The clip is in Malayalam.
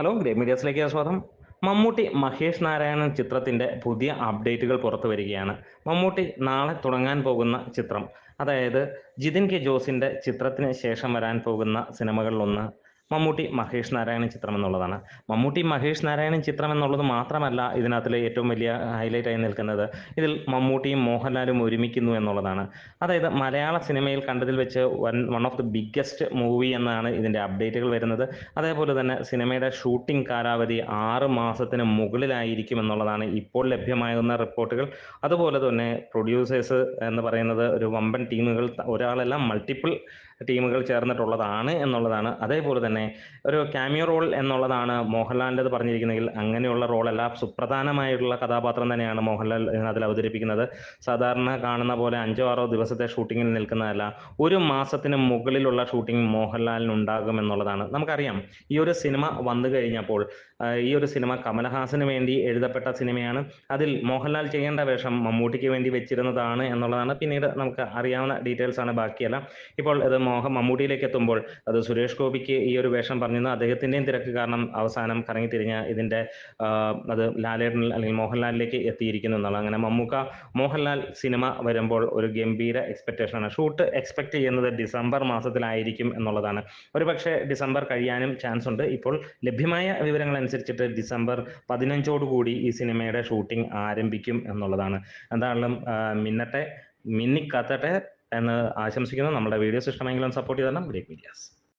ഹലോ ഗ്രേ മീഡിയസിലേക്ക് സ്വാഗതം. മമ്മൂട്ടി മഹേഷ് നാരായണൻ ചിത്രത്തിന്റെ പുതിയ അപ്ഡേറ്റുകൾ പുറത്തു വരികയാണ്. മമ്മൂട്ടി നാളെ തുടങ്ങാൻ പോകുന്ന ചിത്രം. അതായത് ജിതിൻ കെ ജോസിന്റെ ചിത്രത്തിന് ശേഷം വരാൻ പോകുന്ന സിനിമകളിലൊന്ന് മമ്മൂട്ടി മഹേഷ് നാരായണൻ ചിത്രം എന്നുള്ളതാണ്. മമ്മൂട്ടി മഹേഷ് നാരായണൻ ചിത്രം എന്നുള്ളത് മാത്രമല്ല ഇതിനകത്തിലെ ഏറ്റവും വലിയ ഹൈലൈറ്റ് ആയി നിൽക്കുന്നത് ഇതിൽ മമ്മൂട്ടിയും മോഹൻലാലും ഒരുമിക്കുന്നു എന്നുള്ളതാണ്. അതായത് മലയാള സിനിമയിൽ കണ്ടതിൽ വെച്ച് one one of the biggest movie എന്നാണ് ഇതിന്റെ അപ്ഡേറ്റുകൾ വരുന്നത്. അതേപോലെ തന്നെ സിനിമയുടെ ഷൂട്ടിംഗ് കാലാവധി ആറ് മാസത്തിന് മുകളിലായിരിക്കും എന്നുള്ളതാണ് ഇപ്പോൾ ലഭ്യമാകുന്ന റിപ്പോർട്ടുകൾ അതുപോലെ തന്നെ പ്രൊഡ്യൂസേഴ്സ് എന്ന് പറയുന്നത് ഒരു വമ്പൻ ടീമുകൾ ഒരാളെല്ലാം മൾട്ടിപ്പിൾ ടീമുകൾ ചേർന്നിട്ടുള്ളതാണ് എന്നുള്ളതാണ്. അതേപോലെ തന്നെ ഒരു കാമിയോ റോൾ എന്നുള്ളതാണ് മോഹൻലാലിന്റെ പറഞ്ഞിരിക്കുന്നെങ്കിൽ അങ്ങനെയുള്ള റോളല്ല സുപ്രധാനമായിട്ടുള്ള കഥാപാത്രം തന്നെയാണ് മോഹൻലാൽ അതിൽ അവതരിപ്പിക്കുന്നത്. സാധാരണ കാണുന്ന പോലെ അഞ്ചോ ആറോ ദിവസത്തെ ഷൂട്ടിങ്ങിൽ നിൽക്കുന്നതല്ല ഒരു മാസത്തിന് മുകളിലുള്ള ഷൂട്ടിംഗ് മോഹൻലാലിന് ഉണ്ടാകും എന്നുള്ളതാണ് നമുക്കറിയാം ഈ ഒരു സിനിമ വന്നു കഴിഞ്ഞപ്പോൾ ഈ ഒരു സിനിമ കമലഹാസന് വേണ്ടി എഴുതപ്പെട്ട സിനിമയാണ്. അതിൽ മോഹൻലാൽ ചെയ്യേണ്ട വേഷം മമ്മൂട്ടിക്ക് വേണ്ടി വെച്ചിരുന്നതാണ് എന്നുള്ളതാണ്. പിന്നീട് നമുക്ക് അറിയാവുന്ന ഡീറ്റെയിൽസ് ആണ് ബാക്കിയെല്ലാം. ഇപ്പോൾ ഇത് മോഹൻ മമ്മൂട്ടിയിലേക്ക് എത്തുമ്പോൾ അത് സുരേഷ് ഗോപിക്ക് ഈ ഒരു വേഷം പറഞ്ഞിരുന്നു. അദ്ദേഹത്തിന്റെയും തിരക്ക് കാരണം അവസാനം കറങ്ങി തിരിഞ്ഞ ഇതിന്റെ അത് ലാലേട്ടൻ അല്ലെങ്കിൽ മോഹൻലാലിലേക്ക് എത്തിയിരിക്കുന്നു എന്നുള്ളത് അങ്ങനെ മമ്മൂക്ക മോഹൻലാൽ സിനിമ വരുമ്പോൾ ഒരു ഗംഭീര എക്സ്പെക്റ്റേഷൻ ആണ്. ഷൂട്ട് എക്സ്പെക്ട് ചെയ്യുന്നത് ഡിസംബർ മാസത്തിലായിരിക്കും എന്നുള്ളതാണ്. ഒരു പക്ഷേ ഡിസംബർ കഴിയാനും ചാൻസ് ഉണ്ട്. ഇപ്പോൾ ലഭ്യമായ വിവരങ്ങൾ അനുസരിച്ചിട്ട് ഡിസംബർ പതിനഞ്ചോടുകൂടി ഈ സിനിമയുടെ ഷൂട്ടിംഗ് ആരംഭിക്കും എന്നുള്ളതാണ്. എന്തായാലും മിന്നട്ടെ മിന്നിക്കത്തട്ടെ എന്ന് ആശംസിക്കുന്നു. നമ്മുടെ വീഡിയോസ് ഇഷ്ടമെങ്കിലും സപ്പോർട്ട് ചെയ്തതാണ് ബ്രേക്ക് മീഡിയാസ്